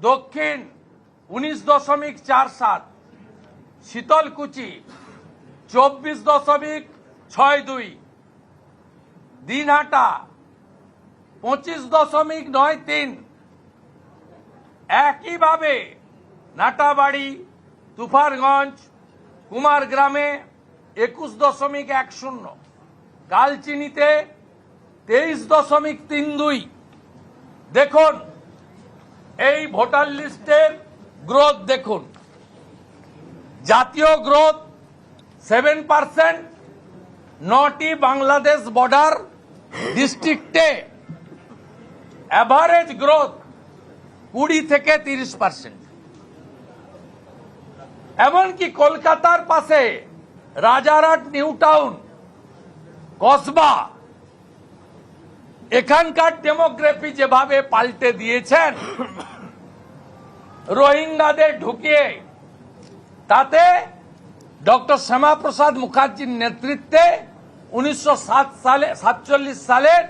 দক্ষিণ উনিশ দশমিক চার সাত, শীতলকুচি চব্বিশ দশমিক ছয় দুই, দিনহাটা পঁচিশ দশমিক নয় তিন। একইভাবে নাটাবাড়ি তুফারগঞ্জ কুমারগ্রামে একুশ দশমিক এক শূন্য কালচিনিতে তেইশ দশমিক তিন দুই। দেখুন এই ভোটার লিস্টের গ্রোথ দেখুন। জাতীয় গ্রোথ সেভেন পার্সেন্ট নটি বাংলাদেশ বর্ডার ডিস্ট্রিক্টে। অ্যাভারেজ গ্রোথ কুড়ি থেকে তিরিশ পার্সেন্ট এমনকি কলকাতার পাশে রাজারহাট নিউ টাউন কসবা এখানকার ডেমোগ্রাফি যেভাবে পাল্টে দিয়েছেন, রোহিঙ্গাদের ঢুকিয়ে, তাতে ডক্টর শ্যামাপ্রসাদ মুখার্জির নেতৃত্বে উনিশশো সাত সালে, সাতচল্লিশ সালের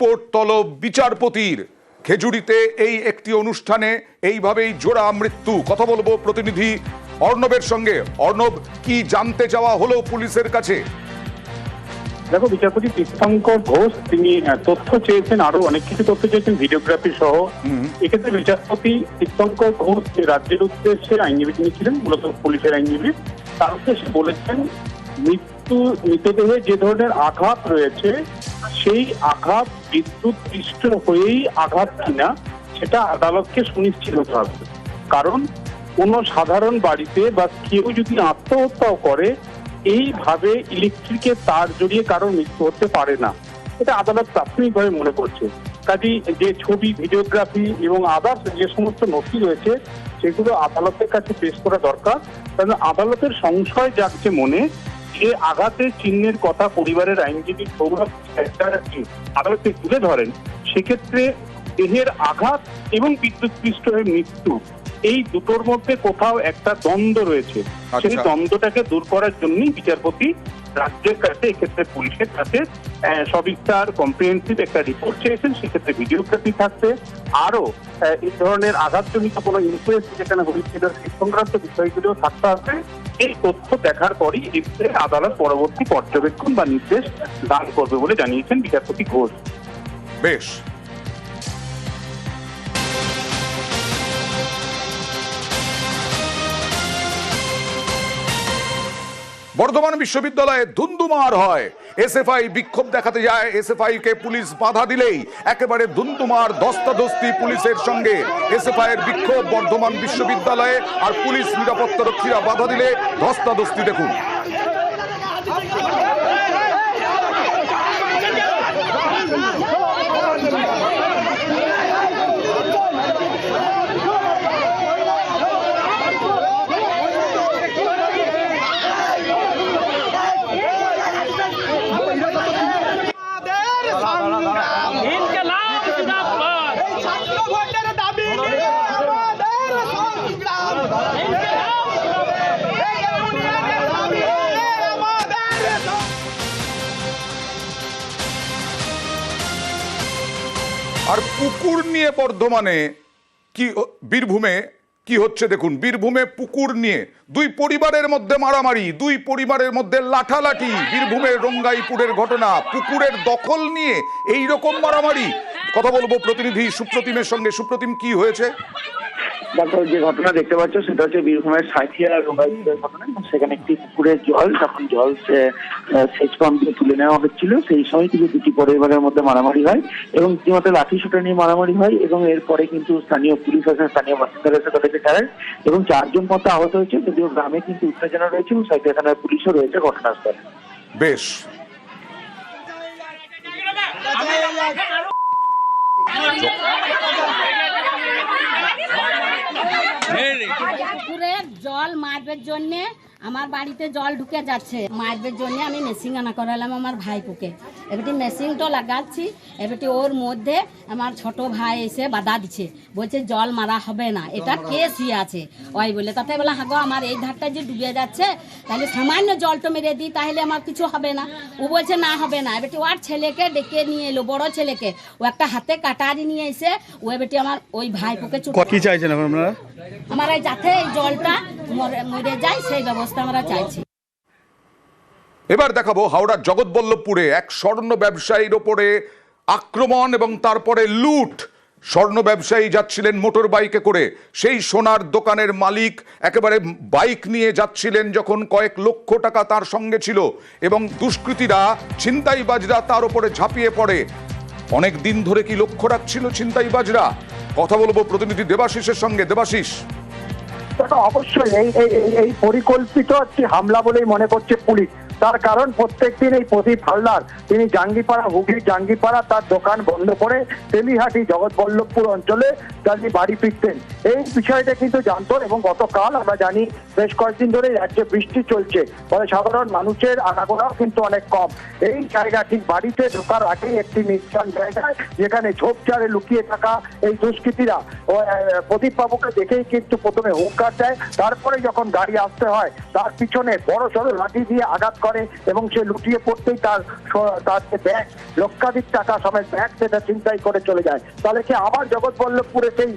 পোর্ট তলব বিচারপতির খেজুরিতে এই একটি অনুষ্ঠানে এইভাবেই জোড়া মৃত্যু। কথা বলব প্রতিনিধি অর্ণবের সঙ্গে। অর্ণব, কি জানতে চাওয়া হলো পুলিশের কাছে? দেখো বিচারপতি তীর্থঙ্কর ঘোষ তিনি তথ্য চেয়েছেন আরও অনেক কিছু তথ্য চেয়েছেন ভিডিওগ্রাফি সহ। এক্ষেত্রে বিচারপতি তীর্থঙ্কর ঘোষ যে রাজ্যের উদ্দেশ্যে আইনজীবী তিনি ছিলেন মূলত পুলিশের আইনজীবী তার উদ্দেশ্যে বলেছেন মৃত্যু মৃতদেহে যে ধরনের আঘাত রয়েছে সেই আঘাত বিদ্যুৎ পৃষ্ঠ হয়েই আঘাত কিনা সেটা আদালতকে সুনিশ্চিত হতে হবে। কারণ কোনো সাধারণ বাড়িতে বা কেউ যদি আত্মহত্যাও করে এইভাবে ইলেকট্রিকের তার জড়িয়ে কারোর মৃত্যু হতে পারে না। এটা আদালত প্রাথমিকভাবে মনে করছে। কাজী যে ছবি ভিডিওগ্রাফি এবং আদার্স যে সমস্ত নথি রয়েছে, সেগুলো আদালতের কাছে পেশ করা দরকার। কারণ আদালতের সংশয় জাগছে মনে যে আঘাতের চিহ্নের কথা পরিবারের আইনজীবী সৌরভ চ্যাটার্জি আদালতে তুলে ধরেন, সেক্ষেত্রে দেহের আঘাত এবং বিদ্যুৎ পৃষ্ঠ হয়ে মৃত্যু এই দুটোর মধ্যে কোথাও একটা দ্বন্দ্ব রয়েছে। সেই আচ্ছা। দ্বন্দ্বটাকে দূর করার জন্যই বিচারপতি রাজ্যের কাছে এক্ষেত্রে পুলিশের কাছে সবিস্তার কম্প্রিহেন্সিভ একটা রিপোর্ট চেয়েছেন। সেক্ষেত্রে ভিডিওগ্রাফি থাকছে। আরও এই ধরনের আঘাতজনিত কোনো ইনফ্লুয়েন্স যেখানে হয়েছিল সেই সংক্রান্ত বিষয়গুলো থাকতে হবে। এই তথ্য দেখার পরই এক্ষেত্রে আদালত পরবর্তী পর্যবেক্ষণ বা নির্দেশ দান করবে বলে জানিয়েছেন বিচারপতি ঘোষ। বেশ। বর্ধমান বিশ্ববিদ্যালয়ে ধুন্ধুমার হয়। এসএফআই বিক্ষোভ দেখাতে যায়। এসএফআই কে পুলিশ বাধা দিলেই একেবারে ধুন্ধুমার দস্তাদস্তি পুলিশের সঙ্গে। এসএফআই এর বিক্ষোভ বর্ধমান বিশ্ববিদ্যালয়ে আর পুলিশ নিরাপত্তা রক্ষীরা বাধা দিলে ধস্তাধস্তি দেখুন। আর পুকুর নিয়ে বর্ধমানে কি বীরভূমে কি হচ্ছে দেখুন, বীরভূমে পুকুর নিয়ে দুই পরিবারের মধ্যে মারামারি, দুই পরিবারের মধ্যে লাঠালাঠি, বীরভূমের রঙ্গাইপুরের ঘটনা, পুকুরের দখল নিয়ে এই রকম মারামারি। কথা বলব প্রতিনিধি সুপ্রতিমের সঙ্গে। সুপ্রতিম, কি হয়েছে? দেখো, যে ঘটনা দেখতে পাচ্ছ, সেটা হচ্ছে বীরভূমের সাঁথিয়া রোগাইপুরের ঘটনা। সেখানে একটি পুকুরের জল, যখন জল সেচ পাম্প তুলে নেওয়া হচ্ছিল, সেই সময় কিন্তু দুটি পরিবারের মধ্যে মারামারি হয় এবং রীতিমতো লাঠি সুটা নিয়ে মারামারি হয় এবং এরপরে কিন্তু স্থানীয় পুলিশ আছে স্থানীয় বাসিন্দারা এসে তাদেরকে ছাড়েন এবং চারজন মতো আহত হয়েছে যদিও গ্রামে কিন্তু উত্তেজনা রয়েছে এবং সাইকেল থানার পুলিশও রয়েছে ঘটনাস্থলে। বেশ। পুকুরে জল মারবার জন্যে আমার বাড়িতে জল ঢুকে যাচ্ছে। মায়ের জন্য আমি মেশিন আনা করালাম আমার ভাইপুকে। এবারটি মেশিনটা লাগাচ্ছি এবারটি ওর মধ্যে আমার ছোট ভাই এসে বাধা দিচ্ছে বলছে জল মারা হবে না এটা কেস ই আছে। ওই বলে তাতে বলে হাগো আমার এই ধারটা যে ডুবে যাচ্ছে তাহলে সামান্য জলটা মেরে দিই তাহলে আমার কিছু হবে না। ও বলছে না হবে না। এবারটি ওর ছেলেকে ডেকে নিয়ে এলো বড় ছেলেকে। ও একটা হাতে কাটারি নিয়ে এসে ও এবারটি আমার ওই ভাইপুকে চুপ কি চাইছেন আপনারা? আমার এই যাতে এই জলটা মরে যায় সেই ব্যবস্থা আমরা চাইছি। এবার দেখাবো হাওড়ার জগৎবল্লভপুরে এক স্বর্ণ ব্যবসায়ীর ওপরে আক্রমণ এবং তারপরে লুট। স্বর্ণ ব্যবসায়ী যাচ্ছিলেন মোটর বাইকে করে। সেই সোনার দোকানের মালিক একেবারে বাইক নিয়ে যাচ্ছিলেন যখন কয়েক লক্ষ টাকা তার সঙ্গে ছিল এবং দুষ্কৃতীরা, ছিনতাইবাজরা তার ওপরে ঝাঁপিয়ে পড়ে। অনেক দিন ধরে কি লক্ষ্য রাখছিল ছিনতাইবাজরা? কথা বলব প্রতিনিধি দেবাশিসের সঙ্গে। দেবাশিস। অবশ্যই এই পরিকল্পিত একটি হামলা বলেই মনে করছে পুলিশ। তার কারণ প্রত্যেকদিন এই প্রদীপ হালদার। তিনি জাঙ্গিপাড়া, হুগলি জাঙ্গিপাড়া তার দোকান বন্ধ করে তেলিহাটি, জগৎবল্লভপুর অঞ্চলে তিনি বাড়ি ফিরতেন। এই বিষয়টা কিন্তু জানতো এবং গতকাল আমরা জানি বেশ কয়েকদিন ধরে রাজ্যে বৃষ্টি চলছে। ফলে সাধারণ মানুষের আনাগোনাও কিন্তু অনেক কম। এই জায়গা ঠিক বাড়িতে ঢোকার আগেই একটি নির্জন জায়গায় যেখানে ঝোপঝাড়ে লুকিয়ে থাকা এই দুষ্কৃতীরা। প্রদীপ বাবুকে দেখেই কিন্তু প্রথমে হুঙ্কার দেয়। তারপরে যখন গাড়ি আসতে হয়, তার পিছনে বড় সড়ো লাঠি দিয়ে আঘাত করে এবং সে লুটিয়ে পড়তেই তার তার যে ব্যাগ লক্ষাধিক টাকা সমেত ব্যাগ সেটা চিন্তাই করে চলে যায়। তাহলে কি আবার জগৎবল্লভপুরে সেই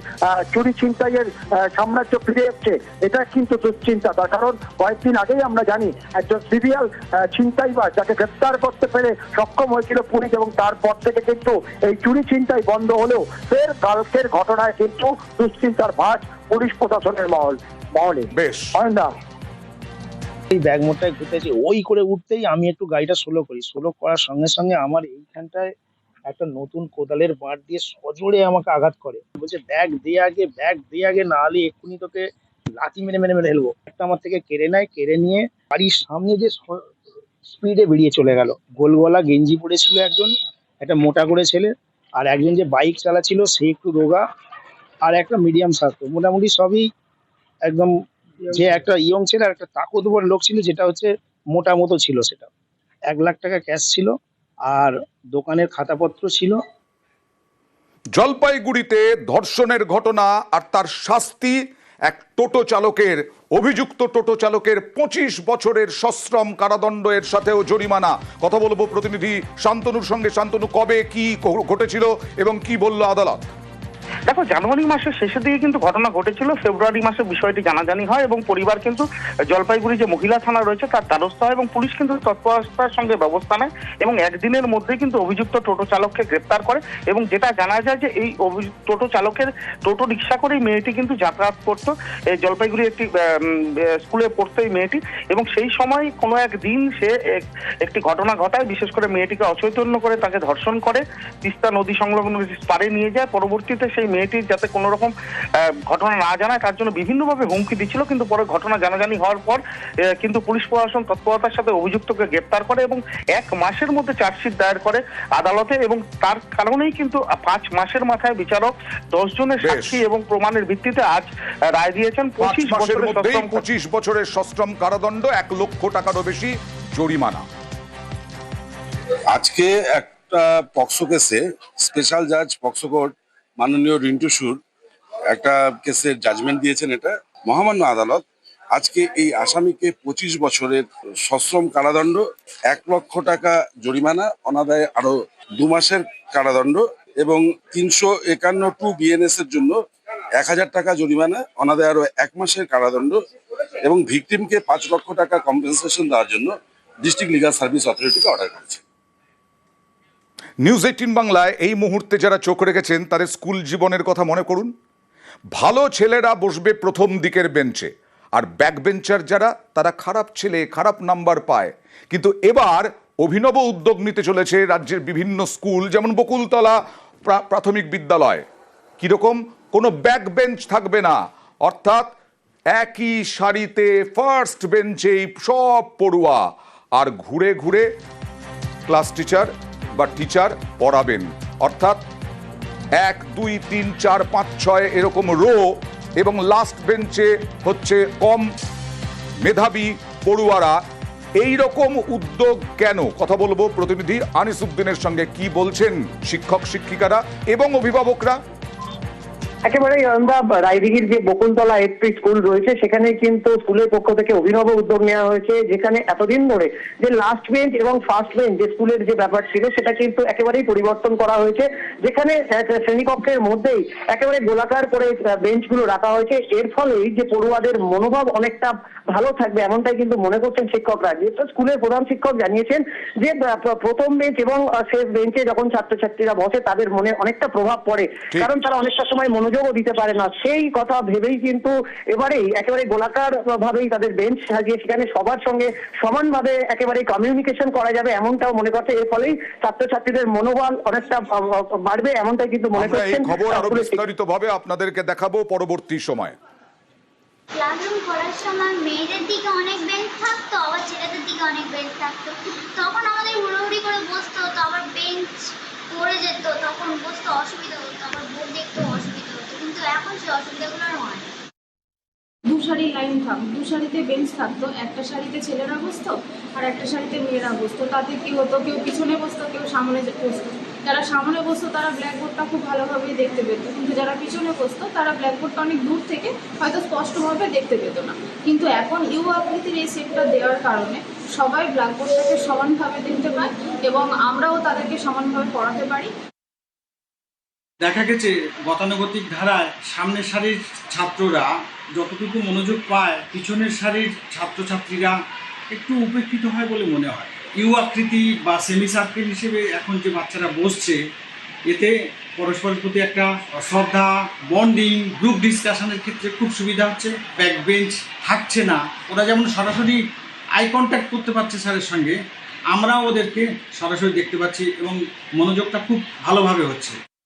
চুরি ছিনতাইয়ের সাম্রাজ্য ফিরে এসছে? এটা কিন্তু দুশ্চিন্তা। তার কারণ কয়েকদিন আগেই আমরা জানি একজন সিরিয়াল ছিনতাইবাজ যাকে গ্রেপ্তার করতে পেরে সক্ষম হয়েছিল পুলিশ এবং তারপর থেকে কিন্তু এই চুরি ছিনতাই বন্ধ হলেও ফের কালকের ঘটনায় কিন্তু দুশ্চিন্তার ভাঁজ পুলিশ প্রশাসনের মহল মহলে। বেশ। অয়নদা এই ব্যাগ মোটটায় ঘুরতেছি। ওই করে উঠতেই আমি একটু গাড়িটা স্লো করি। স্লো করার সঙ্গে সঙ্গে আমার এইখানটায় একটা নতুন কোদালের বাঁট দিয়ে সজোরে আমাকে আঘাত করে। বলছে, ব্যাগ দিয়ে আগে, ব্যাগ দিয়ে আগে, না হলে এক্ষুনি তোকে লাথি মেরে মেরে মেরে ফেলব। একটা আমার থেকে কেড়ে নেয়, কেড়ে নিয়ে বাড়ির সামনে যে স্পিডে বেরিয়ে চলে গেল। গোলগলা গেঞ্জি পরেছিল একজন, একটা মোটা করে ছেলে, আর একজন যে বাইক চালাচ্ছিল সে একটু রোগা, আর একটা মিডিয়াম স্বাস্থ্য। মোটামুটি সবই একদম যে একটা ইয়ং ছিল আর একটা তাকতবর লোক ছিল, যেটা হচ্ছে মোটা মতো ছিল সেটা। এক লাখ টাকা ক্যাশ ছিল আর দোকানের খাতাপত্র ছিল। জলপাইগুড়িতে ধর্ষণের ঘটনা আর তার শাস্তি, এক টোটো চালকের, অভিযুক্ত টোটো চালকের পঁচিশ বছরের সশ্রম কারাদণ্ড এর সাথেও জরিমানা। কথা বলব প্রতিনিধি শান্তনুর সঙ্গে। শান্তনু, কবে কি ঘটেছিল এবং কি বলল আদালত? দেখো, জানুয়ারি মাসের শেষের দিকে কিন্তু ঘটনা ঘটেছিল। ফেব্রুয়ারি মাসে বিষয়টি জানাজানি হয় এবং পরিবার কিন্তু জলপাইগুড়ি যে মহিলা থানা রয়েছে, তার দ্বারস্থ হয় এবং পুলিশ কিন্তু তৎপরতার সঙ্গে ব্যবস্থা নেয় এবং একদিনের মধ্যে কিন্তু অভিযুক্ত টোটো চালককে গ্রেপ্তার করে এবং যেটা জানা যায় যে এই টোটো চালকের টোটো রিক্সা করেই মেয়েটি কিন্তু যাতায়াত করতো। এই জলপাইগুড়ি একটি স্কুলে পড়তো এই মেয়েটি এবং সেই সময় কোনো এক দিন সে এক- একটি ঘটনা ঘটায়। বিশেষ করে মেয়েটিকে অচৈতন্য করে তাকে ধর্ষণ করে। তিস্তা নদী সংলগ্ন পারে নিয়ে যায়। পরবর্তীতে সেই মেয়েটির যাতে কোনো রকম ঘটনা না জানায় তার জন্য বিভিন্নভাবে হুমকি দিচ্ছিল কিন্তু পরে ঘটনা জানাজানি হওয়ার পর কিন্তু পুলিশ প্রশাসন তৎপরতার সাথে অভিযুক্তকে গ্রেপ্তার করে এবং এক মাসের মধ্যে চার্জশিট দায়ের করে আদালতে এবং তার কারণেই কিন্তু পাঁচ মাসের মাথায় বিচারক দশ জনের সাক্ষী এবং প্রমাণের ভিত্তিতে আজ রায় দিয়েছেন পঁচিশ বছরের পঁচিশ বছরের সশ্রম কারাদণ্ড এক লক্ষ টাকারও বেশি জরিমানা। আজকে একটা পক্সো কেসে স্পেশাল জাজ পক্সো কোর্ট মাননীয় রিন্টু সুর একটা কেসের জাজমেন্ট দিয়েছেন এটা। মহামান্য আদালত আজকে এই আসামিকে পঁচিশ বছরের সশ্রম কারাদণ্ড, এক লক্ষ টাকা জরিমানা, অনাদায়ে আরও দু মাসের কারাদণ্ড এবং তিনশো একান্ন টু বিএনএস এর জন্য এক হাজার টাকা জরিমানা, অনাদায় আরও এক মাসের কারাদণ্ড এবং ভিকটিমকে পাঁচ লক্ষ টাকা কম্পেনসেশন দেওয়ার জন্য ডিস্ট্রিক্ট লিগাল সার্ভিস অথরিটিকে অর্ডার করেছে। নিউজ এইটিন বাংলায় এই মুহূর্তে যারা চোখ রেখেছেন, তাদের স্কুল জীবনের কথা মনে করুন। ভালো ছেলেরা বসবে প্রথম দিকের বেঞ্চে, আর ব্যাক বেঞ্চার যারা, তারা খারাপ ছেলে, খারাপ নাম্বার পায়। কিন্তু এবার অভিনব উদ্যোগ নিতে চলেছে রাজ্যের বিভিন্ন স্কুল, যেমন বকুলতলা প্রা- প্রাথমিক বিদ্যালয়। কীরকম? কোনো ব্যাক বেঞ্চ থাকবে না। অর্থাৎ একই সারিতে ফার্স্ট বেঞ্চেই সব পড়ুয়া। আর ঘুরে ঘুরে ক্লাস টিচার বা টিচার পড়াবেন। অর্থাৎ এক, দুই, তিন, চার, পাঁচ, ছয় এরকম রো এবং লাস্ট বেঞ্চে হচ্ছে কম মেধাবী পড়ুয়ারা। এই রকম উদ্যোগ কেন? কথা বলব প্রতিনিধি আনিসুদ্দিনের সঙ্গে। কি বলছেন শিক্ষক, শিক্ষিকারা এবং অভিভাবকরা? একেবারে আমরা রায়দিঘির যে বকুলতলা এসপি স্কুল রয়েছে সেখানে কিন্তু স্কুলের পক্ষ থেকে অভিনব উদ্যোগ নেওয়া হয়েছে যেখানে এতদিন ধরে যে লাস্ট বেঞ্চ এবং ফার্স্ট বেঞ্চ যে স্কুলের যে ব্যাপার ছিল সেটা কিন্তু একেবারেই পরিবর্তন করা হয়েছে যেখানে শ্রেণীকক্ষের মধ্যেই একেবারে গোলাকার করে বেঞ্চগুলো রাখা হয়েছে। এর ফলেই যে পড়ুয়াদের মনোভাব অনেকটা ভালো থাকবে এমনটাই কিন্তু মনে করছেন শিক্ষকরা। যেহেতু স্কুলের প্রধান শিক্ষক জানিয়েছেন যে প্রথম বেঞ্চ এবং শেষ বেঞ্চে যখন ছাত্রছাত্রীরা বসে তাদের মনে অনেকটা প্রভাব পড়ে। কারণ তারা অনেকটা সময় মনোযোগও দিতে পারে না। সেই কথা ভেবেই কিন্তু এবারেই একেবারে গোলাকার ভাবেই তাদের বেঞ্চ সাজিয়ে সেখানে সবার সঙ্গে সমানভাবে একেবারে কমিউনিকেশন করা যাবে এমনটাও মনে করছে। এর ফলেই ছাত্রছাত্রীদের মনোবল অনেকটা বাড়বে এমনটাই কিন্তু মনে করছেন খবর আরও বিস্তারিত ভাবে আপনাদেরকে দেখাবো পরবর্তী সময়। ক্লাসরুম করার সময় মেয়েদের দিকে অনেক বেঞ্চ থাকতো আবার ছেলেদের দিকে অনেক বেঞ্চ থাকতো। তখন আমাদের হুড়োহুড়ি করে বসতে হতো আবার বেঞ্চ পড়ে যেত তখন বসতে অসুবিধা হতো। এখন সেই অসুবিধাগুলো আর হয় না। দু সারি লাইন থাক, দু সারিতে বেঞ্চ থাকতো একটা সারিতে ছেলেরা বসতো আর একটা সারিতে মেয়েরা বসতো তাতে কি হতো? কেউ পিছনে বসতো, কেউ সামনে বসতো। যারা সামনে বসতো, তারা ব্ল্যাকবোর্ডটা খুব ভালোভাবেই দেখতে পেত। কিন্তু যারা পিছনে বসতো, তারা ব্ল্যাকবোর্ডটা অনেক দূর থেকে হয়তো স্পষ্টভাবে দেখতে পেত না। কিন্তু এখন ইউ আকৃতির এই শেপটা দেওয়ার কারণে সবাই ব্ল্যাকবোর্ডটাকে সমানভাবে দেখতে পায় এবং আমরাও তাদেরকে সমানভাবে পড়াতে পারি। দেখা গেছে গতানুগতিক ধারায় সামনের সারির ছাত্ররা যতটুকু মনোযোগ পায়, পিছনের সারির ছাত্রছাত্রীরা একটু উপেক্ষিত হয় বলে মনে হয়। ইউ আকৃতি বা সেমি সার্কেল হিসেবে এখন যে বাচ্চারা বসছে, এতে পরস্পরের প্রতি একটা শ্রদ্ধা বন্ডিং গ্রুপ ডিসকাশনের ক্ষেত্রে খুব সুবিধা হচ্ছে। ব্যাক বেঞ্চ থাকছে না। ওরা যেমন সরাসরি আই কন্ট্যাক্ট করতে পারছে স্যারের সঙ্গে, আমরাও ওদেরকে সরাসরি দেখতে পাচ্ছি এবং মনোযোগটা খুব ভালোভাবে হচ্ছে।